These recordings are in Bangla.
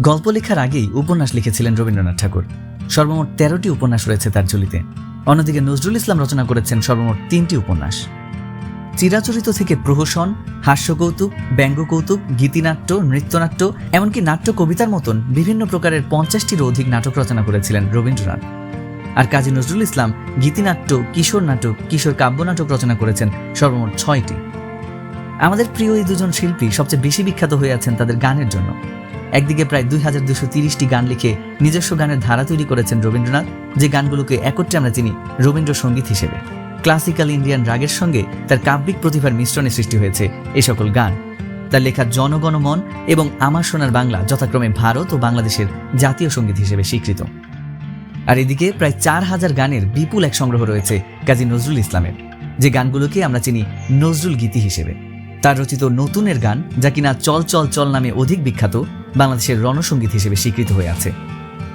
গল্প লেখার আগেই উপন্যাস লিখেছিলেন রবীন্দ্রনাথ ঠাকুর। সর্বমোট তেরোটি উপন্যাস রয়েছে তার ঝুলিতে। অন্যদিকে নজরুল ইসলাম রচনা করেছেন সর্বমোট তিনটি উপন্যাস। চিরাচরিত থেকে প্রহসন, হাস্যকৌতুক ব্যঙ্গ কৌতুক গীতিনাট্য, নৃত্যনাট্য, এমনকি নাট্য কবিতার মতন বিভিন্ন প্রকারের পঞ্চাশটিরও অধিক নাটক রচনা করেছিলেন রবীন্দ্রনাথ। আর কাজী নজরুল ইসলাম গীতিনাট্য, কিশোর নাটক, কিশোর কাব্য নাটক রচনা করেছেন সর্বমোট ছয়টি। আমাদের প্রিয় এই দুজন শিল্পী সবচেয়ে বেশি বিখ্যাত হয়ে আছেন তাদের গানের জন্য। একদিকে প্রায় দুই হাজার দুশো তিরিশটি গান লিখে নিজস্ব গানের ধারা তৈরি করেছেন রবীন্দ্রনাথ, যে গানগুলোকে একত্রে আমরা চিনি রবীন্দ্রসঙ্গীত হিসেবে। ক্লাসিক্যাল ইন্ডিয়ান রাগের সঙ্গে তার কাব্যিক প্রতিভার মিশ্রণে সৃষ্টি হয়েছে এই সকল গান। তার লেখা জনগণমন এবং আমার সোনার বাংলা যথাক্রমে ভারত ও বাংলাদেশের জাতীয় সংগীত হিসেবে স্বীকৃত। আর এদিকে প্রায় চার হাজার গানের বিপুল এক সংগ্রহ রয়েছে কাজী নজরুল ইসলামের, যে গানগুলোকে আমরা চিনি নজরুল গীতি হিসেবে। তার রচিত নতুনের গান, যা কিনা চল চল চল নামে অধিক বিখ্যাত বাংলাদেশের রণসঙ্গীত হিসেবে স্বীকৃত হয়ে আছে।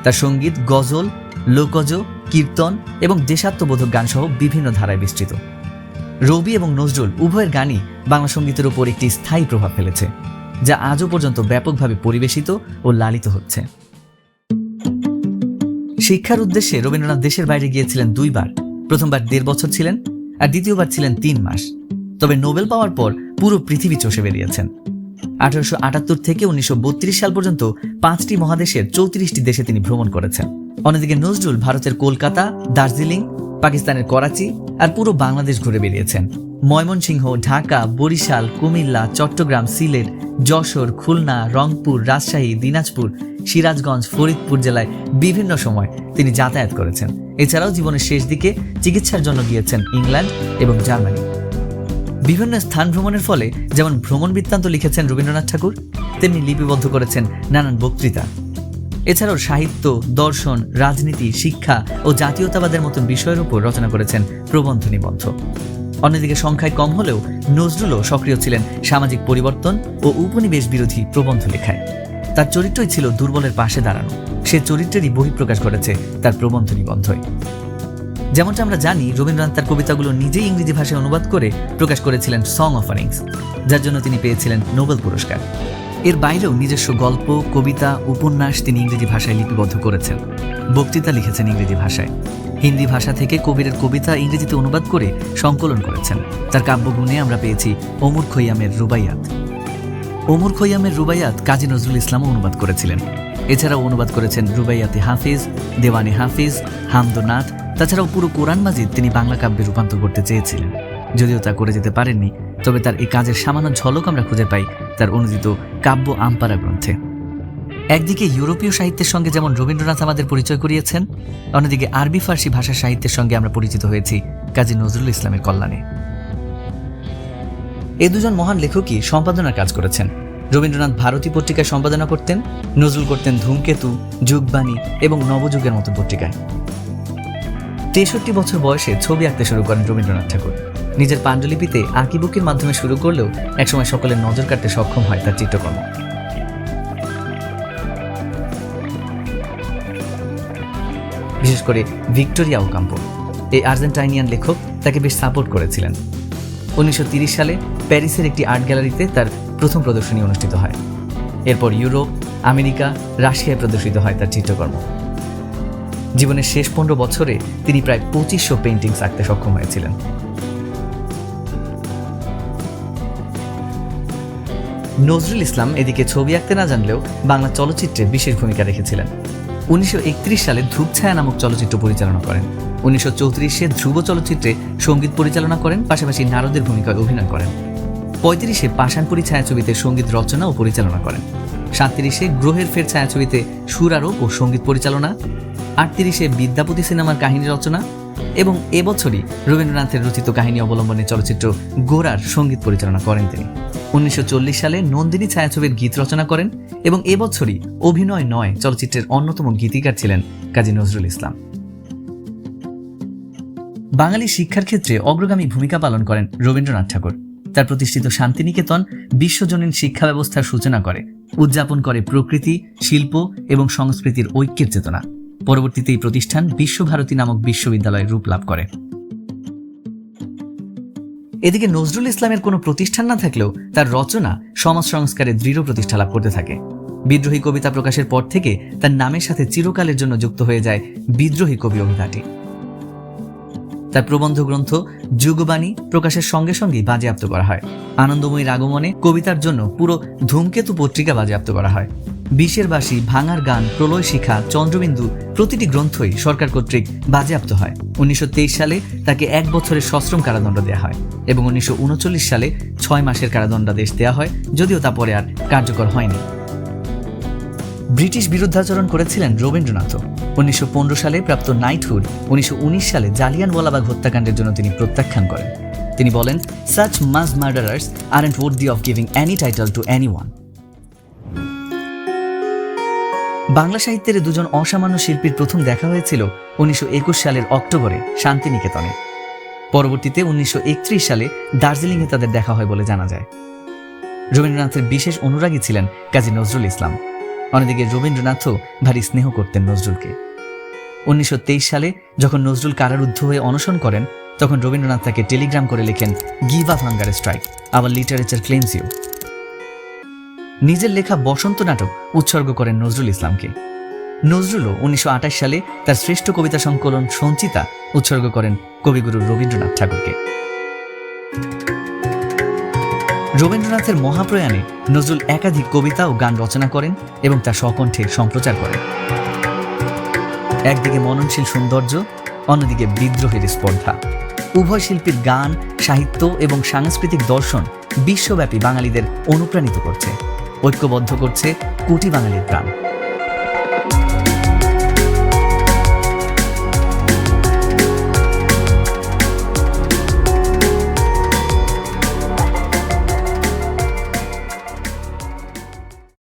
তার সংগীত, গজল, লোকজ, কীর্তন এবং দেশাত্মবোধক গানসহ বিভিন্ন ধারায় বিস্তৃত। রবি এবং নজরুল উভয়ের গানই বাংলা সঙ্গীতের উপর একটি স্থায়ী প্রভাব ফেলেছে, যা আজও পর্যন্ত ব্যাপকভাবে পরিবেশিত ও লালিত হচ্ছে। শিক্ষার উদ্দেশ্যে রবীন্দ্রনাথ দেশের বাইরে গিয়েছিলেন দুইবার। প্রথমবার দেড় বছর ছিলেন আর দ্বিতীয়বার ছিলেন তিন মাস। তবে নোবেল পাওয়ার পর পুরো পৃথিবী চষে বেরিয়েছেন। আঠারোশো আটাত্তর থেকে উনিশশো বত্রিশ সাল পর্যন্ত পাঁচটি মহাদেশের চৌত্রিশটি দেশে তিনি ভ্রমণ করেছেন। অন্যদিকে নজরুল ভারতের কলকাতা, দার্জিলিং, পাকিস্তানের করাচি আর পুরো বাংলাদেশ ঘুরে বেরিয়েছেন ময়মনসিংহ, ঢাকা, বরিশাল, কুমিল্লা, চট্টগ্রাম, সিলেট, যশোর, খুলনা, রংপুর, রাজশাহী, দিনাজপুর, সিরাজগঞ্জ, ফরিদপুর জেলায় বিভিন্ন সময় তিনি যাতায়াত করেছেন। এছাড়াও জীবনের শেষ দিকে চিকিৎসার জন্য গিয়েছেন ইংল্যান্ড এবং জার্মানি। বিভিন্ন স্থান ভ্রমণের ফলে যেমন ভ্রমণ বৃত্তান্ত লিখেছেন রবীন্দ্রনাথ ঠাকুর, তেমনি লিপিবদ্ধ করেছেন নানান বক্তৃতা। এছাড়াও সাহিত্য, দর্শন, রাজনীতি, শিক্ষা ও জাতীয়তাবাদের মতন বিষয়ের উপর রচনা করেছেন প্রবন্ধ নিবন্ধ। অন্যদিকে সংখ্যায় কম হলেও নজরুলও সক্রিয় ছিলেন সামাজিক পরিবর্তন ও উপনিবেশ বিরোধী প্রবন্ধ লেখায়। তার চরিত্রই ছিল দুর্বলের পাশে দাঁড়ানো। সে চরিত্রেরই বহিঃপ্রকাশ করেছে তার প্রবন্ধ নিবন্ধই। যেমনটা আমরা জানি, রবীন্দ্রনাথ তার কবিতাগুলো নিজেই ইংরেজি ভাষায় অনুবাদ করে প্রকাশ করেছিলেন সং অফারিংস যার জন্য তিনি পেয়েছিলেন নোবেল পুরস্কার। এর বাইরেও নিজস্ব গল্প, কবিতা, উপন্যাস তিনি ইংরেজি ভাষায় লিপিবদ্ধ করেছেন। বক্তৃতা লিখেছেন ইংরেজি ভাষায়। হিন্দি ভাষা থেকে কবিরের কবিতা ইংরেজিতে অনুবাদ করে সংকলন করেছেন। তার কাব্যগুণে আমরা পেয়েছি ওমর খৈয়ামের রুবাইয়াত। ওমর খৈয়ামের রুবাইয়াত কাজী নজরুল ইসলামও অনুবাদ করেছিলেন। এছাড়াও অনুবাদ করেছেন রুবাইয়াতে হাফিজ, দেওয়ানি হাফিজ, হামদনাথ তাছাড়াও পুরো কোরআন মাজিদ তিনি বাংলা কাব্যে রূপান্তর করতে চেয়েছিলেন। যদিও তা করে যেতে পারেননি, তবে তার এই কাজের সামান্য ঝলক আমরা খুঁজে পাই তার অনুদিত কাব্য আমপারা গ্রন্থে। একদিকে ইউরোপীয় সাহিত্যের সঙ্গে যেমন রবীন্দ্রনাথ আমাদের পরিচয় করিয়েছেন, অন্যদিকে আরবি ফার্সি ভাষা সাহিত্যের সঙ্গে আমরা পরিচিত হয়েছি কাজী নজরুল ইসলামের কল্যাণে। এ দুজন মহান লেখকই সম্পাদনার কাজ করেছেন। রবীন্দ্রনাথ ভারতী পত্রিকায় সম্পাদনা করতেন, নজরুল করতেন ধূমকেতু, যুগবাণী এবং নবযুগের মতো পত্রিকায়। তেষট্টি বছর বয়সে ছবি আঁকতে শুরু করেন রবীন্দ্রনাথ ঠাকুর। নিজের পাণ্ডুলিপিতে আঁকিবুকির মাধ্যমে শুরু করলেও একসময় সকলের নজর কাটতে সক্ষম হয় তার চিত্রকর্ম। বিশেষ করে ভিক্টোরিয়া ওকাম্পো, এই আর্জেন্টাইনিয়ান লেখক তাকে বেশ সাপোর্ট করেছিলেন। উনিশশো সালে প্যারিসের একটি আর্ট গ্যালারিতে তার প্রথম প্রদর্শনী অনুষ্ঠিত হয়। এরপর ইউরোপ, আমেরিকা, রাশিয়ায় প্রদর্শিত হয় তার চিত্রকর্ম। জীবনের শেষ পনেরো বছরে তিনি প্রায় পঁচিশশো পেন্টিংস আঁকতে সক্ষম হয়েছিলেন। নজরুল ইসলাম এদিকে ছবি আঁকতে না জানলেও বাংলা চলচ্চিত্রে বিশেষ ভূমিকা রেখেছিলেন। উনিশশো সালে ধ্রুবছায়া নামক চলচ্চিত্র পরিচালনা করেন। উনিশশো চৌত্রিশে ধ্রুব চলচ্চিত্রে সংগীত পরিচালনা করেন, পাশাপাশি নারদের ভূমিকায় অভিনয় করেন। পঁয়ত্রিশে পাষাণপুরী ছায়াছবিতে সংগীত রচনা ও পরিচালনা করেন। সাঁত্রিশে গ্রহের ফের ছায়াছবিতে সুর আরোপ ও সংগীত পরিচালনা। আটত্রিশে বিদ্যাপতি সিনেমার কাহিনী রচনা এবং এবছরই রবীন্দ্রনাথের রচিত কাহিনী অবলম্বনে চলচ্চিত্র গোরার সংগীত পরিচালনা করেন তিনি। উনিশশো চল্লিশ সালে নন্দিনী ছায়াছবির গীত রচনা করেন এবং এবছরই অভিনয় নয় চলচ্চিত্রের অন্যতম গীতিকার ছিলেন কাজী নজরুল ইসলাম। বাঙালি শিক্ষার ক্ষেত্রে অগ্রগামী ভূমিকা পালন করেন রবীন্দ্রনাথ ঠাকুর। তার প্রতিষ্ঠিত শান্তিনিকেতন বিশ্বজনীন শিক্ষা ব্যবস্থার সূচনা করে, উদযাপন করে প্রকৃতি, শিল্প এবং সংস্কৃতির ঐক্যের চেতনা। পরবর্তীতে এই প্রতিষ্ঠান বিশ্বভারতী নামক বিশ্ববিদ্যালয়ে রূপ লাভ করে। এদিকে নজরুল ইসলামের কোনো প্রতিষ্ঠান না থাকলেও তার রচনা সমাজ সংস্কারে দৃঢ় প্রতিষ্ঠা লাভ করতে থাকে। বিদ্রোহী কবিতা প্রকাশের পর থেকে তার নামের সাথে চিরকালের জন্য যুক্ত হয়ে যায় বিদ্রোহী কবি অভিধাটি তার প্রবন্ধ গ্রন্থ যুগবাণী প্রকাশের সঙ্গে সঙ্গেই বাজেয়াপ্ত করা হয়। আনন্দময়ীর আগমনে কবিতার জন্য পুরো ধূমকেতু পত্রিকা বাজেয়াপ্ত করা হয়। বিশের বাসী ভাঙার গান, প্রলয় শিখা, চন্দ্রবিন্দু প্রতিটি গ্রন্থই সরকার কর্তৃক বাজেয়াপ্ত হয়। উনিশশো তেইশ সালে তাকে এক বছরের সশ্রম কারাদণ্ড দেওয়া হয় এবং উনিশশো উনচল্লিশ সালে ছয় মাসের কারাদণ্ডাদেশ দেওয়া হয়, যদিও তা পরে আর কার্যকর হয়নি। ব্রিটিশ বিরুদ্ধাচরণ করেছিলেন রবীন্দ্রনাথও উনিশশো সালে প্রাপ্ত নাইটহুড, উনিশশো উনিশ সালে জালিয়ান জালিয়ানওয়ালাবাগ হত্যাকাণ্ডের জন্য তিনি প্রত্যাখ্যান করেন। তিনি বলেন such mass murderers are unworthy of giving any title to any one Bangla সাহিত্যের দুজন অসামান্য শিল্পীর প্রথম দেখা হয়েছিল উনিশশো একুশ সালের অক্টোবরে শান্তিনিকেতনে। পরবর্তীতে উনিশশো একত্রিশ সালে দার্জিলিংয়ে তাদের দেখা হয় বলে জানা যায়। রবীন্দ্রনাথের বিশেষ অনুরাগী ছিলেন কাজী নজরুল ইসলাম। অন্যদিকে রবীন্দ্রনাথও ভারী স্নেহ করতেন নজরুলকে। উনিশশো তেইশ সালে যখন নজরুল কারারুদ্ধ হয়ে অনশন করেন, তখন রবীন্দ্রনাথ তাকে টেলিগ্রাম করে লেখেন গিভ আপ হাঙ্গার স্ট্রাইক, আবার লিটারেচার ক্লেমস ইউ নিজের লেখা বসন্ত নাটক উৎসর্গ করেন নজরুল ইসলামকে। নজরুলও উনিশশো সালে তার শ্রেষ্ঠ কবিতা সংকলন সঞ্চিতা উৎসর্গ করেন কবিগুরু রবীন্দ্রনাথ ঠাকুরকে। রবীন্দ্রনাথের মহাপ্রয়াণে নজরুল একাধিক কবিতা ও গান রচনা করেন এবং তা স্বকণ্ঠে সম্প্রচার করেন। একদিকে মননশীল সৌন্দর্য, অন্যদিকে বিদ্রোহের স্পর্ধা। উভয় শিল্পীর গান, সাহিত্য এবং সাংস্কৃতিক দর্শন বিশ্বব্যাপী বাঙালিদের অনুপ্রাণিত করছে। ঐক্যবদ্ধ করছে কোটি বাঙালির প্রাণ।